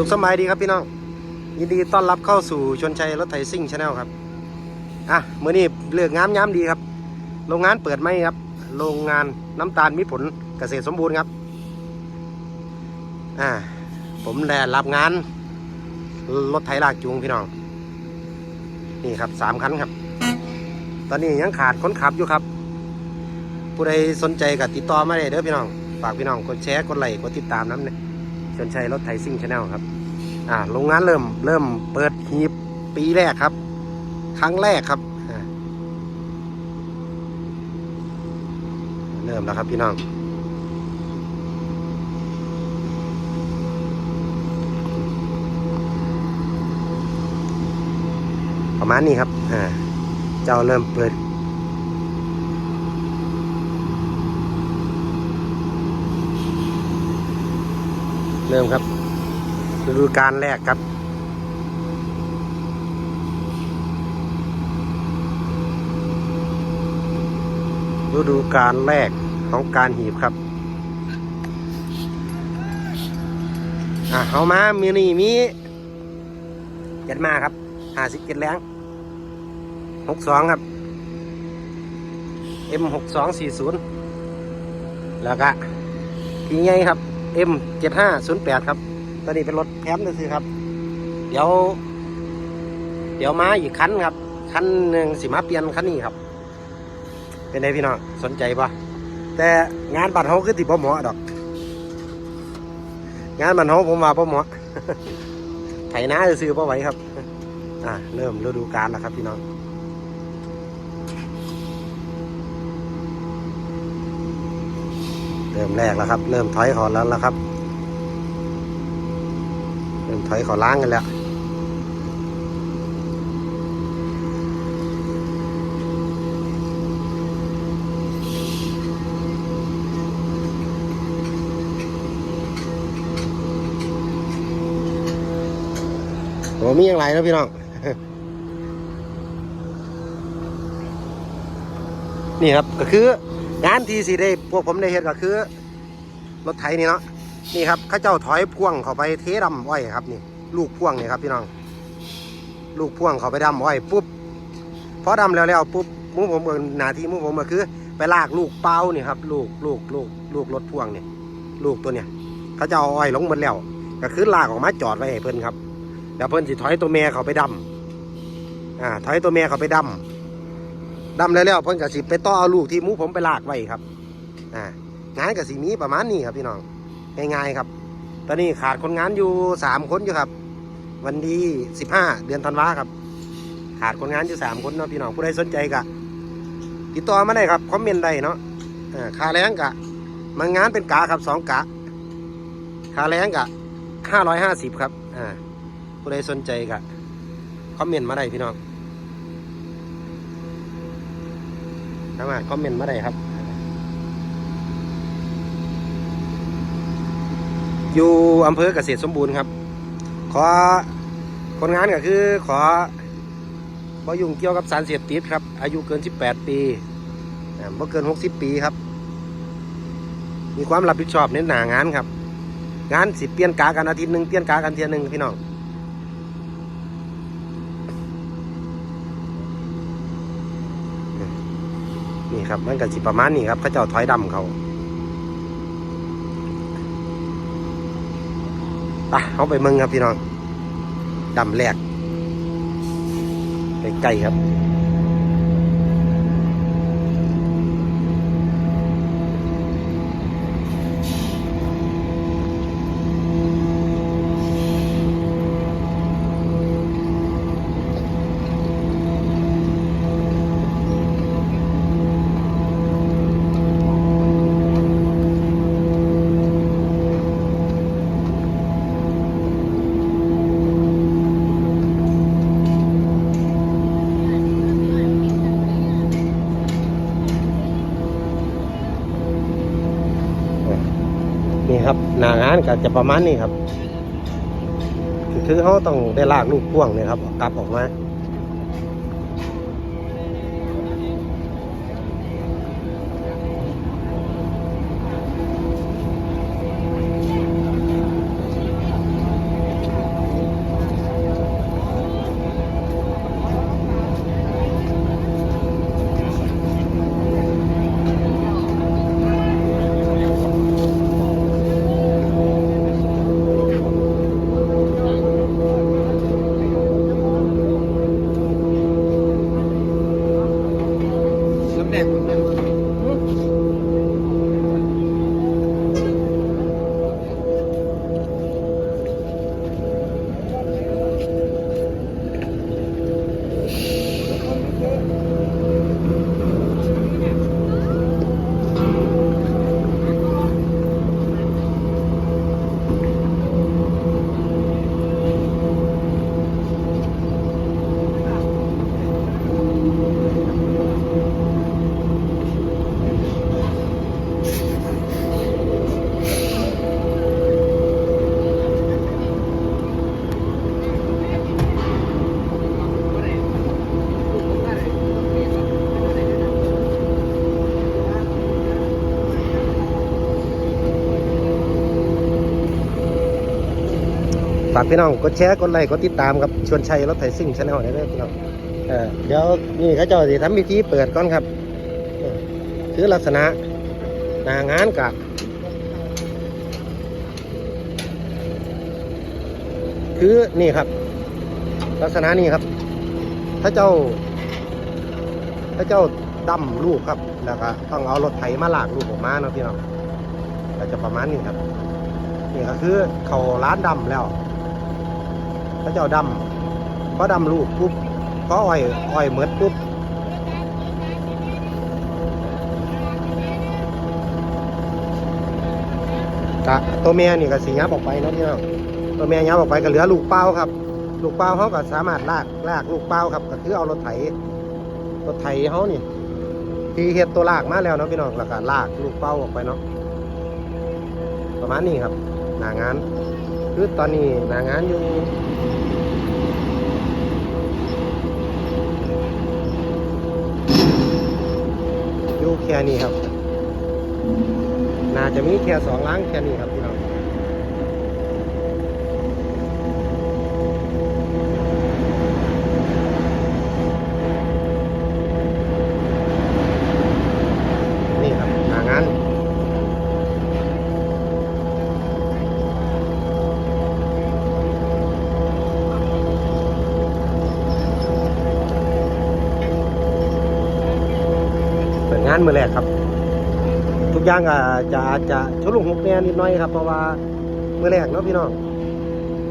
สุขสบายดีครับพี่น้อง ยินดีต้อนรับเข้าสู่ชนชัยรถไถซิ่งชาแนลครับ อะเมื้อนี้เลือกงามย้ำดีครับ โรงงานเปิดไหมครับ โรงงานน้ำตาลมิผลเกษตรสมบูรณ์ครับ อ่า ผมแลรับงานรถไถลากจูงพี่น้อง นี่ครับสามคันครับ ตอนนี้ยังขาดคนขับอยู่ครับ ผู้ใดสนใจก็ติดต่อมาได้เด้อพี่น้อง ฝากพี่น้องกดแชร์กดไลค์กดติดตามน้ำเนี่ย ชนชัยรถไถซิ่งชาแนลครับ อ่าโรงงานเริ่มเริ่มเปิดหีบปีแรกครับ ครั้งแรกครับเริ่มแล้วครับพี่น้องประมาณนี้ครับ อ่า เจ้าเริ่มเปิด เริ่มครับฤดูการแรกครับฤดูการแรกของการหีบครับ อะเอามามีนี่มีเจ็ดมาครับห้าสิบเจ็ดแรงหกสองครับ M หกสองสี่ศูนย์แล้วก็พี่ไงครับ M เจ็ดห้าศูนย์แปดครับตอนนี้เป็นรถแคมป์นั่นคือครับ เดี๋ยว เดี๋ยวมาอีกคันครับ คันหนึ่งสิมาเปลี่ยนคันนี้ครับ เป็นไงพี่น้องสนใจปะแต่งานบัตรเขาคือติบ่เหมาะดอก งานบัตรเขาผมว่าบ่เหมาะไถนาจะซื้อบ่ไหวครับ อ่าเริ่มฤดูกาลแล้วครับพี่น้อง ริ่มแรกแล้วครับ เริ่มถอยขอแล้วแล้วครับ เริ่มถอยขอล้างกันแล้วโอ้มีอย่างไรนะพี่น้อง นี่ครับก็คือ งานที่สิได้พวกผมได้เห็นก็คือ รถไถนี่เนาะนี่ครับข้าเจ้าถอยพ่วงเข้าไปเทดำอ้อยครับนี่ลูกพ่วงนี่ครับพี่น้อง ลูกพ่วงเข้าไปดำอ้อยปุ๊บพอดำแล้วแล้วปุ๊บมุ้งผมเอิ้นหน้าที่มุ้งผมก็คือ ไปลากลูกเป้านี่ครับ ลูกลูกลูกลูกรถพ่วงนี่ลูกตัวเนี่ยเขาจะเอาอ้อยลงหมดแล้ว ก็คือลากออกมาจอดไว้ให้เพิ่นครับ แล้วเพิ่นสิถอยตัวแม่เขาไปดำอ่าถอยตัวแม่เขาไปดำ ดำแล้วแล้วเพิ่นก็สิไปต่อเอาลูกที่มูผมไปลากไว้ครับอ่างานก็สิมีประมาณนี้ครับพี่น้องง่ายๆครับ ตอนนี้ขาดคนงานอยู่สามคนอยู่ครับ วันที่สิบห้าเดือนธันวาครับ ขาดคนงานอยู่สามคนเนาะพี่น้องผู้ใดสนใจก็ติดต่อมาได้ครับคอมเมนต์ได้เนาะอ่าค่าแรงกะมันงานเป็นกะครับสองกะค่าแรงกะห้าร้อยห้าสิบครับอ่าผู้ใดสนใจกะคอมเมนต์มาได้พี่น้อง สามารถคอมเมนต์มาได้ครับ อยู่อำเภอเกษตรสมบูรณ์ครับ ขอคนงานก็คือขอบ่ยุ่งเกี่ยวกับสารเสพติดครับ อายุเกิน 18 ปีบ่เกิน 60 ปีครับ มีความรับผิดชอบในหน้างานครับ งานสิเปลี่ยนกากันอาทิตย์หนึ่งเปลี่ยนกากันเทียหนึ่งพี่น้อง นี่ครับ มันกับสิประมาณนี้ครับเขาเจ้าถอยดำเขาปะเขาไปเมืองครับพี่น้องดำแรกใกล้ๆครับนี่ครับ หน้างานก็จะประมาณนี้ครับคือคือเขาต้องได้ลากลูกพ่วงเนี่ยครับกลับออกมา boneco. ากพี่น้องกดแชร์กดไลค์กดติดตามครับชวนชัยรถไถซิ่งชาแนลได้เลยพี่น้องเออเดี๋ยวนี่เขาเจ้าสิทำพิธีเปิดก่อนครับคือลักษณะนางานกับคือนี่ครับ ลักษณะนี้ครับถ้าเจ้าถ้าเจ้าดำลูกครับแล้วก็ต้องเอารถไถมาลากลูกออกมาเนาะพี่น้องก็จะประมาณนี้ครับนี่ก็คือเขาร้านดำแล้ว พระเจ้าดำพอดำลูกปุ๊บพออ้อยอ้อยเหมือดปุ๊บกะตัวเมียนี่ก็สียับออกไปเนาะพี่น้องตัวเมียยับออกไปก็เหลือลูกเป้าครับ ลูกเป้าเขาก็สามารถลากลากลูกเป้าครับ ก็คือเอารถไถรถไถเขานี่ ที่เฮ็ดตัวลากมาแล้วเนาะพี่น้องแล้วก็ลากลูกเป้าออกไปเนาะประมาณนี้ครับหนางาน คือตอนนี้หนางานอยู่อยู่แค่นี้ครับ น่าจะมีแค่สองล้างแค่นี้ครับพี่น้อง มือแรกครับ ทุกอย่างก็จะจะชดลุงหกแน่นิดหน้อยครับ เพราะว่ามือแรกเนาะพี่น้อง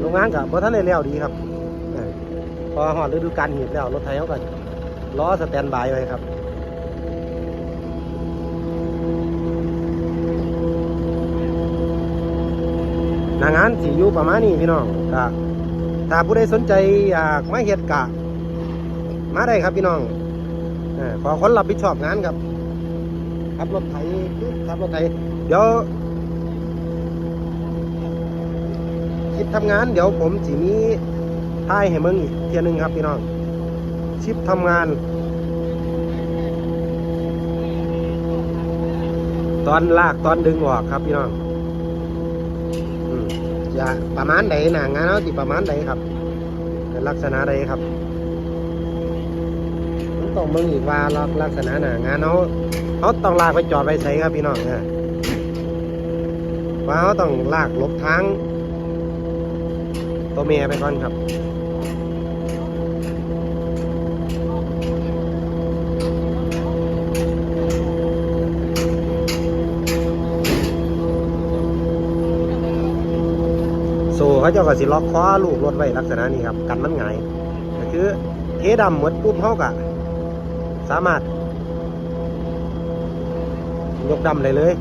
โรงงานกับเพอท่านได้แล้วดีครับเออพอหอดฤดูกาลหีบแล้วรถไทยเขาก็ล้อสแตนบายไว้ครับนางานสีอยู่ประมาณนี้พี่น้องก็ถ้าผู้ใดสนใจอยากมาเฮ็ดกะ มาได้ครับพี่น้องขอคนรับผิดชอบงานครับ ขับรถไถขับรถไถเดี๋ยวชิปทำงาน เดี๋ยวผมสิมีท้ายให้มึงอีกเทียนึงครับพี่น้องชิปทำงาน ตอนลากตอนดึงออกครับพี่น้องอย่าประมาณใดหนางานเอาติประมาณใดครับ ลักษณะใดครับ ต้องเบิ่งอีกว่าลักลักษณะหนางานเขาเขาต้องลากไปจอดไปใส่ครับพี่น้องเออว่าเขาต้องลากลบทางตัวเมียไปก่อนครับโซ่เขาเจ้าก็สิล็อกคอลูกรถไว้ลักษณะนี้ครับ กันมันหงก็คือเทดำหมดปุ๊บเขากะ สามารถ ยกดำเลยเลย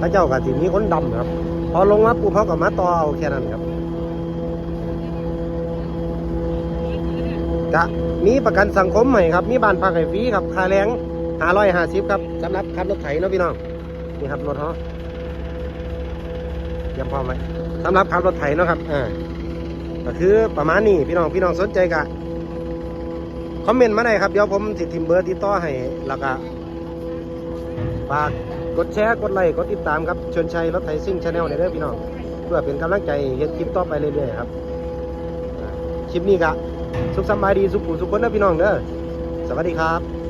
พระเจ้ากับสิมีคนดำครับ พอลงมาปุ๊บเขาก็มาต่อเอาแค่นั้นครับจะมีประกันสังคมใหม่ครับ มีบ้านพักให้ฟรีครับ ค่าแรงห้าร้อยห้าสิบครับสำหรับขับรถไถเนาะพี่น้องนี่ครับรถเขาเตรียังพร้อมไหมสำหรับขับรถไถเนาะครับอ่าก็คือประมาณนี้พี่น้องพี่น้องสนใจกะ คอมเมนต์มาได้ครับ เดี๋ยวผมสิทิมเบอร์ติดต่อให้แล้วก็ฝากกดแชร์ กดไลค์ กดติดตามครับชวนชัยรถไทยซิ่งชาแนลในเด้อพี่น้อง เพื่อเป็นกำลังใจเฮ็ดคลิปต่อไปเรื่อยๆครับ คลิปนี้ครับสุขสบายดี สุขุสุขคนนะพี่น้องเด้อ สวัสดีครับ